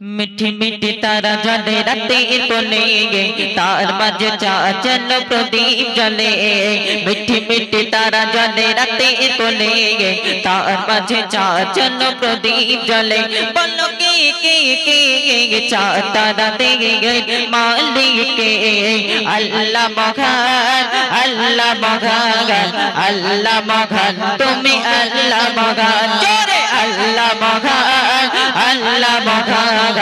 মিঠি মিঠি তারা জলে রাতে তোলে তার মাঝে চাচল প্রদীপ জলে মিঠি মিঠি তারা জলে রাতে তোলে তার মাঝে চাচল প্রদীপ জলে বলো কে কে কে চা তারা দে মালিকে আল্লাহ মহান আল্লাহ মহান আল্লাহ মহান তুমি আল্লাহ মহান জোরে আল্লাহ মহান আল্লাহ মহান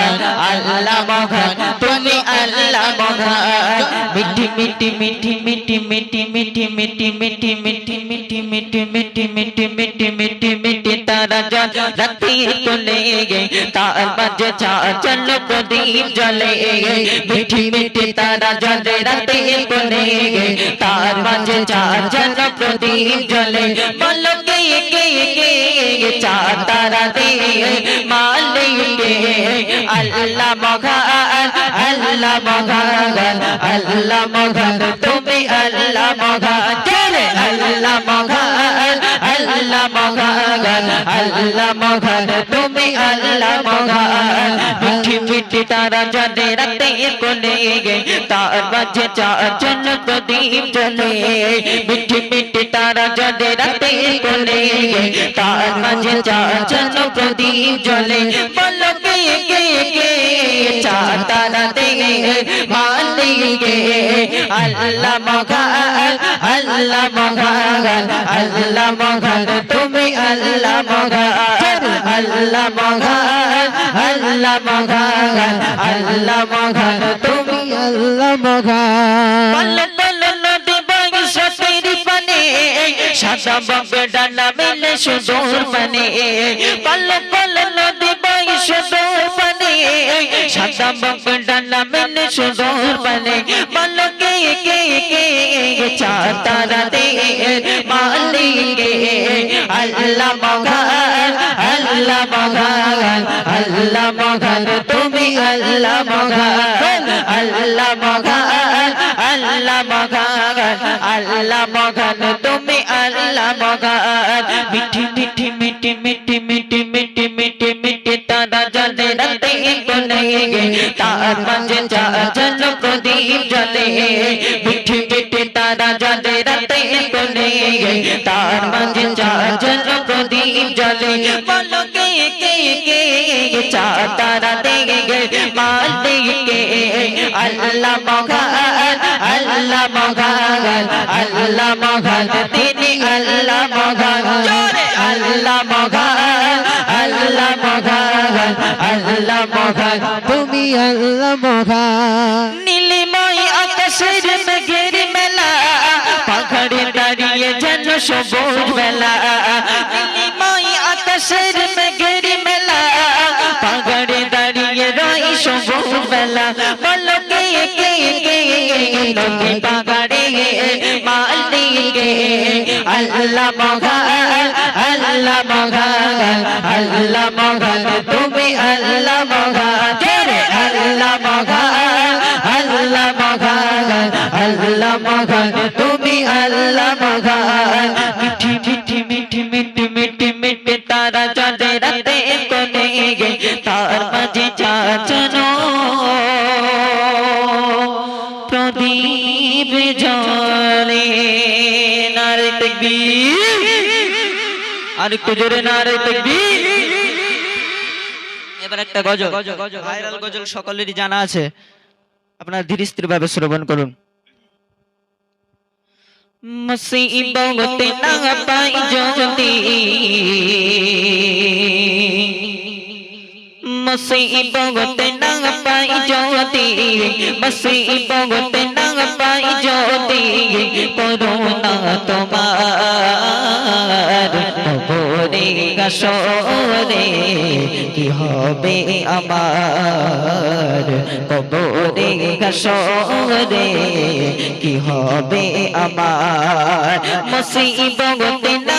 আল্লাহ মহান তুমি আল্লাহ মহান মিঠি মিঠি মিঠি মিঠি মিঠি মিঠি মিঠি মিঠি মিঠি মিঠি মিঠি মিঠি মিঠি মিঠি মিঠি মিঠি তারা জল রাতে তোলে তার মাঝে চল প্রদীপ জলে মিঠি মিঠি তারা জলে রাতে তোলে তার মাঝে চল প্রদীপ জলে বলো কে কে কে चादर दिए मालिक, अल्लाह मगन अल्लाह अल्लाह मगन तुम्हें अल्लाह मगन तेरे अल्लाह मगन अल्लाह मगन अल्लाह मगन तुम्हें अल्लाह मगन मिठी मिठी तारा जाने रखते कोने गए तार बजे चार जन प्रदीप तो जले, मिठी मिठी तारा जाने रखते गए তার মাঝে চাচন প্রদীপ জলে পলকে কে কে চার তারাতে মালিকে আল্লাহ মগাল আল্লাহ মগাল আল্লাহ মগাল তুমি আল্লাহ মগাল আল্লাহ মগাল আল্লাহ মগাল আল্লাহ মগাল তুমি আল্লাহ মগাল সাদা বাবে ডানা মেলে সুদূর পানে বল বল নদী বংশ দূর পানে সাদা বাবে ডানা মেলে সুদূর পানে বল কে কে কে চা তারা দে মালিকে আল্লাহ মগান আল্লাহ মগান আল্লাহ মগান তুমি আল্লাহ মগান আল্লাহ মগান আল্লাহ মগান আল্লাহ মগান তুমি আল্লাহ মগান মিঠি মিঠি মিঠি মিঠি মিঠি মিঠি মিঠি মিঠি তারা জলে রাতে কোলে তার মাঝে চল প্রদীপ জলে মিঠি মিঠি তারা জলে রাতে কোলে তার মাঝে চল প্রদীপ জলে বলো কে কে কে চা তারা দে মালিকে আল্লাহ মগান আল্লাহ মগান আল্লাহ মগান তিনি আল্লাহ জোরে আল্লাহ মগান আল্লাহ মগান আল্লাহ মগান তুমি আল্লাহ মগান নীলিময় আকাশের মেঘের মেলা পাখড়ে দাঁড়িয়ে যেন সবুজ বেলা নীলিময় আকাশের বেলা কে কে কে নদী পাগড়ে মালিকে আল্লাহ মগান আল্লাহ মগান আল্লাহ মগান তুমি আল্লাহ মগান আল্লাহ মগান আল্লাহ মগান আল্লাহ মগান তুমি আল্লাহ মগান মিঠি মিঠি মিঠি মিঠি মিঠি মিঠি তারা চলে রাতে কোনে গে তার মাঝে চাচনো জলে নারে তকবীর। আর একটু জোরে নারে তকবীর। এবার একটা গজল, ভাইরাল গজল সকলেরই জানা আছে। আপনার ধীর ভাবে শ্রবণ করুন। মুসিবত না পাই যদি মুসিবত না করুণা তোমার। কবরে গাসরে কি হবে আমার? কবরে গাসরে কি হবে আমার? মুসিবত না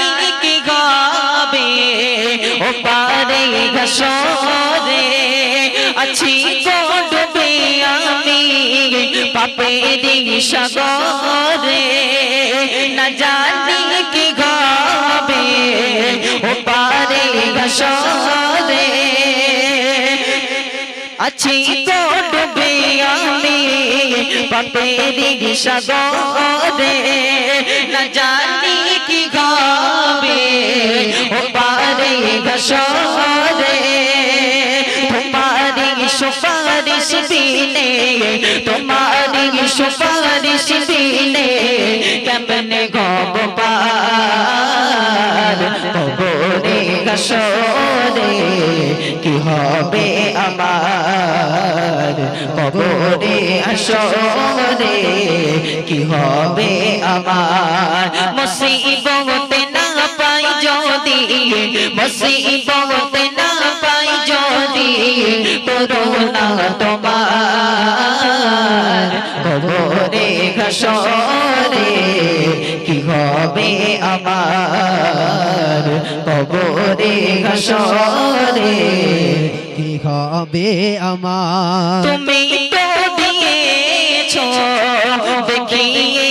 পারে ঘসরে আছি ডুবে আমি পাপের সাগরে। না জানি কি হবে ও পারে ঘসরে আছি ডুবে আমি পাপেরি সাগরে। না জানি কি গাবে ও ঘসরে তোমারি সুপারিশ বিনে তোমারি সুপারিশ বিনে কেমনে গব পার কবরে ঘসরে কি হবে আমার কবরে আসরে কি হবে আমার মুসিবতে যদি মুসিবতে না পাই, যদি করোনা তোমার কবরে ঘসরে কি হবে আমার? কবরে ঘসরে কি হবে আমার? তুমি তো দিয়েছ, দেখিয়ে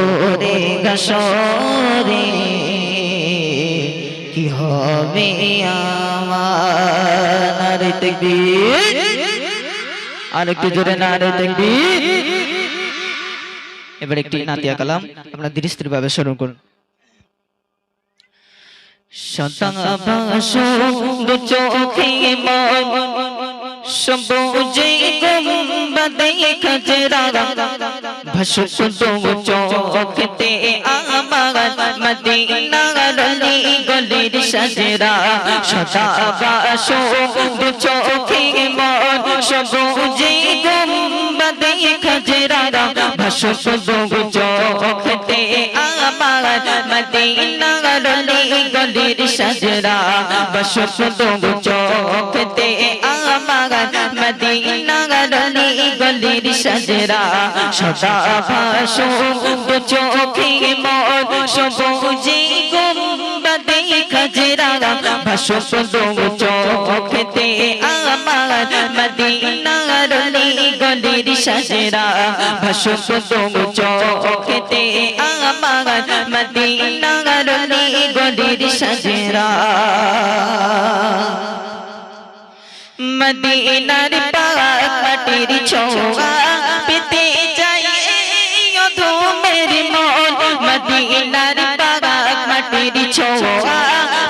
ঘসরে কি হবে আমার? নারে আর একটু জোরে নারে তাকবীর এবার একটি নাতিয়া কালাম আপনার দৃষ্টির ভাবে স্মরণ করুন। দু চোখে মন। সবুজে গুম্বাদে খজরা ভাসুক দু চোখতে আমার মদিনা রলি গলির সাজরা শতাবাসো দু চোখে মন সবুজে গুম্বাদে খজরা ভাসুক দু চোখতে আমার মদিনা রলি গলির সাজরা বসত দু চোখতে সাজরা, সদা ভাসো চোখে মন, সবুজে গুম্বাদে খজরা। ভাসত দু চোখতে আমার মদিনা রলি গলির সাজরা। ভাসত দু চোখতে আমার মদিনা রলি গলির সাজরা। মদিনার পাক মাটির ছোঁয়া পেতে চাই অধমের মন। মদিনার পাক মাটির ছোঁয়া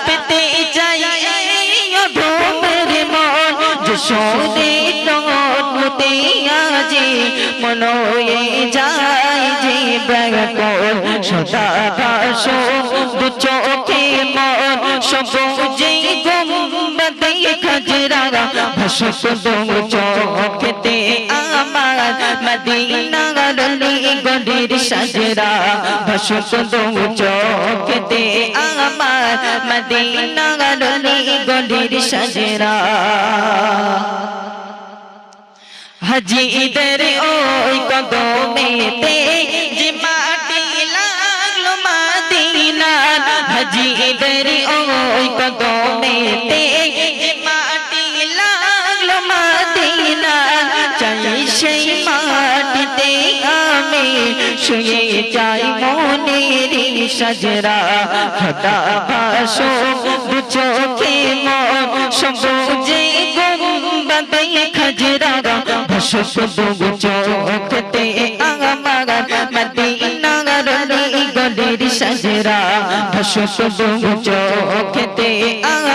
পেতে চাই অধমের মন। যশোদে নতে আজি মনোয়ে যায় যে ব্যাকর সদা ভাসো দু চোখে মন। সবুজে দু চোখতে আমার মদিনা রলি গলির সাজরা দু চোখতে আমার মদিনা রলি সাজরা হাজিদের ওই কদমেতে যে মাটি লাগল মাদিনার হাজিদের ওই কদমেতে চাই সেই মাটিতে আমি শুয়ে যাই মনের সাজরা। খোদা ভাসো চোখে মন, সবুজে খাজরা। ভাসো দু চোখতে আমার সাজরা। ভাসো চোখতে আমার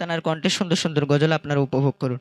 তানার কণ্ঠে সুন্দর সুন্দর গজল আপনারা উপভোগ করুন।